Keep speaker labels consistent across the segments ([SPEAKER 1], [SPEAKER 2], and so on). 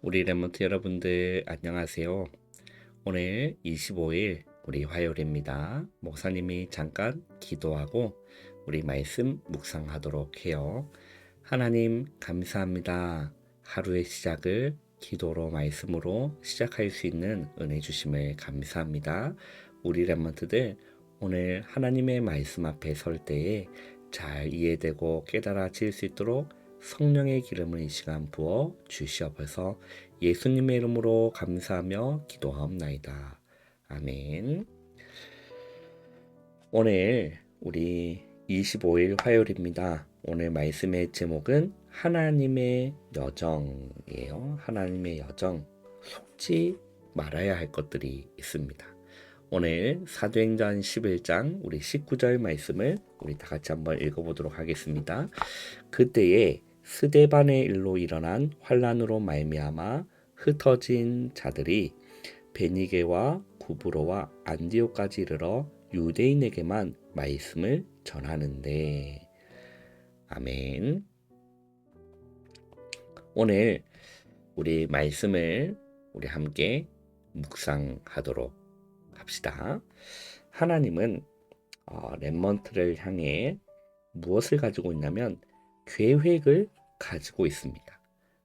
[SPEAKER 1] 우리 레몬트 여러분들 안녕하세요. 오늘 25일 우리 화요일입니다. 목사님이 잠깐 기도하고 우리 말씀 묵상하도록 해요. 하나님 감사합니다. 하루의 시작을 기도로 말씀으로 시작할 수 있는 은혜 주심을 감사합니다. 우리 레몬트들 오늘 하나님의 말씀 앞에 설 때에 잘 이해되고 깨달아질 수 있도록 성령의 기름을 이 시간 부어 주시옵소서 예수님의 이름으로 감사하며 기도하옵나이다. 아멘. 오늘 우리 25일 화요일입니다. 오늘 말씀의 제목은 하나님의 여정이에요. 하나님의 여정. 속지 말아야 할 것들이 있습니다. 오늘 사도행전 11장 우리 19절 말씀을 우리 다 같이 한번 읽어보도록 하겠습니다. 그때에 스데반의 일로 일어난 환란으로 말미암아 흩어진 자들이 베니게와 구브로와 안디오까지 이르러 유대인에게만 말씀을 전하는데 아멘. 오늘 우리 말씀을 우리 함께 묵상하도록 합시다. 하나님은 어, 렘먼트를 향해 무엇을 가지고 있냐면 계획을 가지고 있습니다.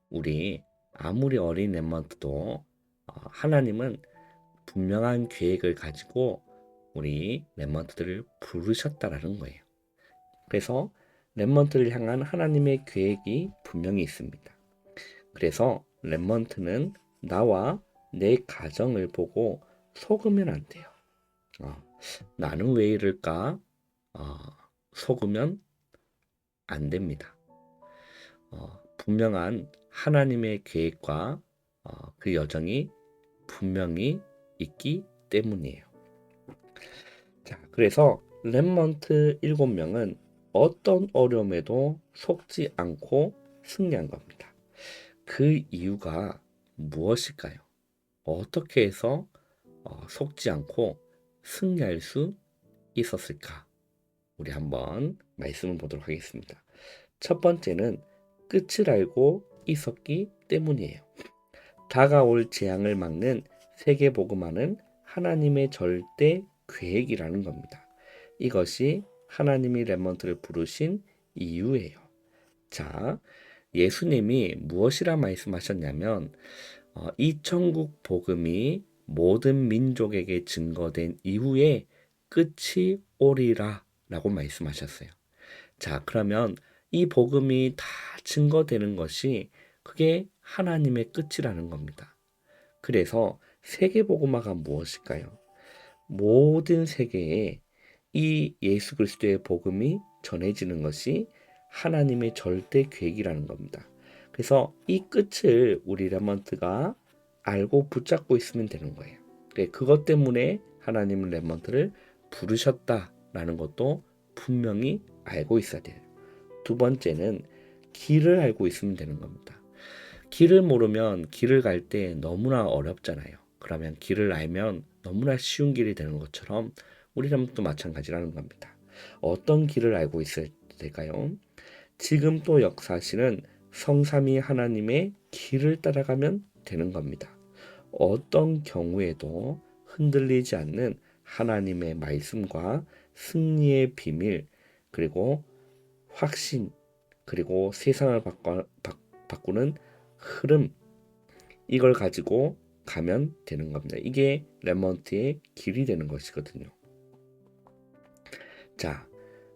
[SPEAKER 1] 우리 아무리 어린 렘먼트도 어, 하나님은 분명한 계획을 가지고 우리 렘먼트들을 부르셨다라는 거예요. 그래서 렘먼트를 향한 하나님의 계획이 분명히 있습니다. 그래서 렘먼트는 나와 내 가정을 보고 속으면 안 돼요. 어, 나는 왜 이럴까? 어, 속으면 안 됩니다. 어, 분명한 하나님의 계획과 어, 그 여정이 분명히 있기 때문이에요. 자, 그래서 렘먼트 7명은 어떤 어려움에도 속지 않고 승리한 겁니다. 그 이유가 무엇일까요? 어떻게 해서 어, 속지 않고 승리할 수 있었을까? 우리 한번 말씀을 보도록 하겠습니다. 첫 번째는 끝을 알고 있었기 때문이에요. 다가올 재앙을 막는 세계 복음화는 하나님의 절대 계획이라는 겁니다. 이것이 하나님이 렘먼트를 부르신 이유예요. 자, 예수님이 무엇이라 말씀하셨냐면 어, 이 천국 복음이 모든 민족에게 증거된 이후에 끝이 오리라 라고 말씀하셨어요. 자, 그러면 이 복음이 다 증거되는 것이 그게 하나님의 끝이라는 겁니다. 그래서 세계 복음화가 무엇일까요? 모든 세계에 이 예수 그리스도의 복음이 전해지는 것이 하나님의 절대 계획이라는 겁니다. 그래서 이 끝을 우리 레먼트가 알고 붙잡고 있으면 되는 거예요. 그것 때문에 하나님은 레먼트를 부르셨다라는 것도 분명히 알고 있어야 돼요. 두 번째는 길을 알고 있으면 되는 겁니다. 길을 모르면 길을 갈 때 너무나 어렵잖아요. 그러면 길을 알면 너무나 쉬운 길이 되는 것처럼 우리라면 또 마찬가지라는 겁니다. 어떤 길을 알고 있어야 될까요? 지금 또 역사실은 성삼위 하나님의 길을 따라가면 되는 겁니다. 어떤 경우에도 흔들리지 않는 하나님의 말씀과 승리의 비밀, 그리고 확신, 그리고 세상을 바꿔, 바, 바꾸는 흐름, 이걸 가지고 가면 되는 겁니다. 이게 레먼트의 길이 되는 것이거든요. 자,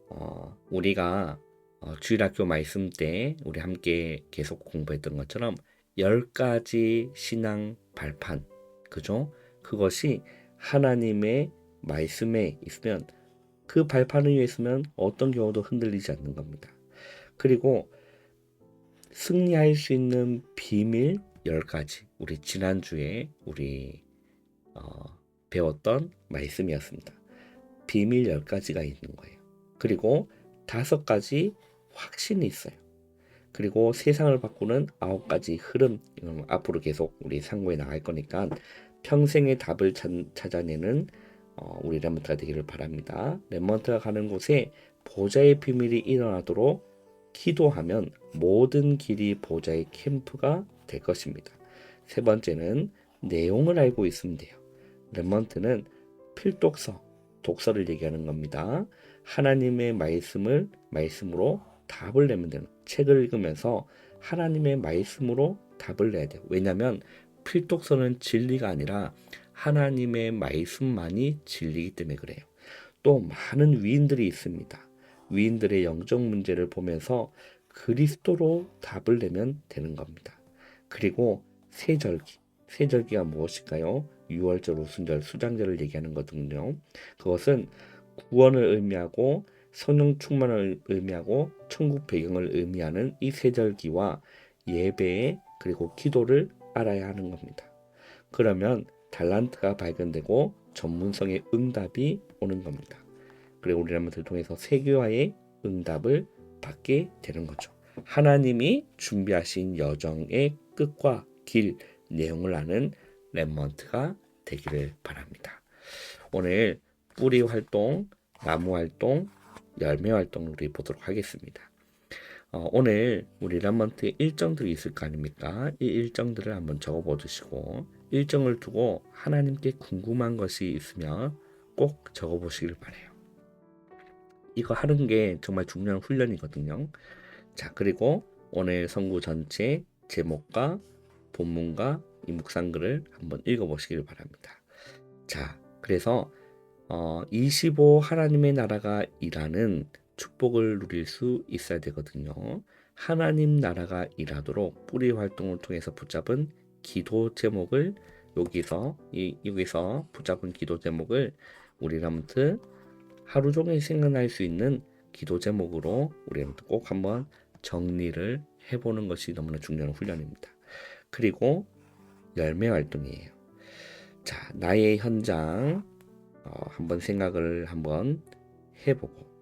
[SPEAKER 1] 어, 우리가 어, 주일학교 말씀 때 우리 함께 계속 공부했던 것처럼 열 가지 신앙 발판, 그죠? 그것이 하나님의 말씀에 있으면 그 발판 위에 있으면 어떤 경우도 흔들리지 않는 겁니다. 그리고 승리할 수 있는 비밀 10가지. 우리 지난주에 우리 어, 배웠던 말씀이었습니다. 비밀 10가지가 있는 거예요. 그리고 다섯 가지 확신이 있어요. 그리고 세상을 바꾸는 아홉 가지 흐름 앞으로 계속 우리 상고에 나갈 거니까 평생의 답을 찾, 찾아내는 어, 우리 레몬트가 되기를 바랍니다. 레몬트가 가는 곳에 보좌의 비밀이 일어나도록 기도하면 모든 길이 보좌의 캠프가 될 것입니다. 세 번째는 내용을 알고 있으면 돼요. 렘먼트는 필독서, 독서를 얘기하는 겁니다. 하나님의 말씀을 말씀으로 답을 내면 되는 책을 읽으면서 하나님의 말씀으로 답을 내야 돼요. 왜냐하면 필독서는 진리가 아니라 하나님의 말씀만이 진리이기 때문에 그래요. 또 많은 위인들이 있습니다. 위인들의 영적 문제를 보면서 그리스도로 답을 내면 되는 겁니다. 그리고 세절기, 세절기가 무엇일까요? 유월절, 우순절, 수장절을 얘기하는 거거든요. 그것은 구원을 의미하고 성령 충만을 의미하고 천국 배경을 의미하는 이 세절기와 예배 그리고 기도를 알아야 하는 겁니다. 그러면 달란트가 발견되고 전문성의 응답이 오는 겁니다. 그리고 우리 람들을 통해서 세계화의 응답을 받게 되는 거죠. 하나님이 준비하신 여정의 끝과 길, 내용을 아는 랩먼트가 되기를 바랍니다. 오늘 뿌리 활동, 나무 활동, 열매 활동을 우리 보도록 하겠습니다. 어, 오늘 우리 랩먼트의 일정들이 있을 거 아닙니까? 이 일정들을 한번 적어 보시고 일정을 두고 하나님께 궁금한 것이 있으면 꼭 적어 보시길 바래요. 이거 하는 게 정말 중요한 훈련이거든요. 자, 그리고 오늘 성구 전체 제목과 본문과 이 묵상글을 한번 읽어보시길 바랍니다. 자, 그래서 어, 25 하나님의 나라가 일하는 축복을 누릴 수 있어야 되거든요. 하나님 나라가 일하도록 뿌리 활동을 통해서 붙잡은 기도 제목을 여기서 이 여기서 붙잡은 기도 제목을 우리 람트 하루 종일 생각날 수 있는 기도 제목으로 우리 람트 꼭 한번 정리를 해보는 것이 너무나 중요한 훈련입니다. 그리고 열매 활동이에요. 자, 나의 현장 어, 한번 생각을 한번 해보고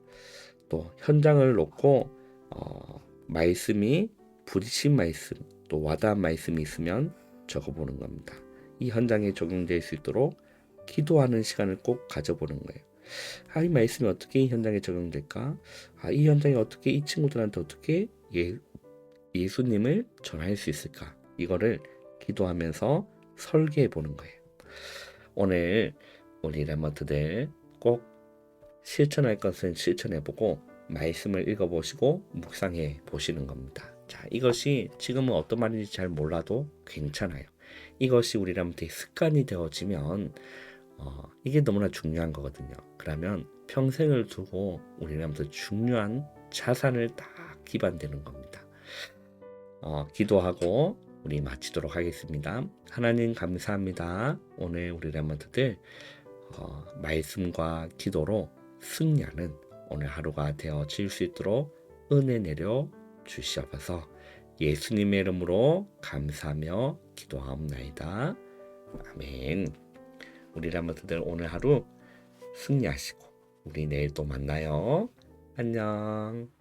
[SPEAKER 1] 또 현장을 놓고 어, 말씀이 부딪힌 말씀 또 와닿은 말씀이 있으면 적어보는 겁니다. 이 현장에 적용될 수 있도록 기도하는 시간을 꼭 가져보는 거예요. 아, 이 말씀이 어떻게 이 현장에 적용될까? 아, 이 현장에 어떻게 이 친구들한테 어떻게 예, 예수님을 전할 수 있을까? 이거를 기도하면서 설계해 보는 거예요. 오늘 우리 레머트들 꼭 실천할 것은 실천해 보고 말씀을 읽어 보시고 묵상해 보시는 겁니다. 자, 이것이 지금은 어떤 말인지 잘 몰라도 괜찮아요. 이것이 우리 레머트의 습관이 되어지면 어, 이게 너무나 중요한 거거든요. 그러면 평생을 두고 우리 레머트 중요한 자산을 다 기반되는 겁니다. 어, 기도하고 우리 마치도록 하겠습니다. 하나님 감사합니다. 오늘 우리 레먼트들 어, 말씀과 기도로 승리하는 오늘 하루가 되어질 수 있도록 은혜 내려 주시옵소서. 예수님의 이름으로 감사하며 기도하옵나이다. 아멘. 우리 레먼트들 오늘 하루 승리하시고 우리 내일 또 만나요. 안녕.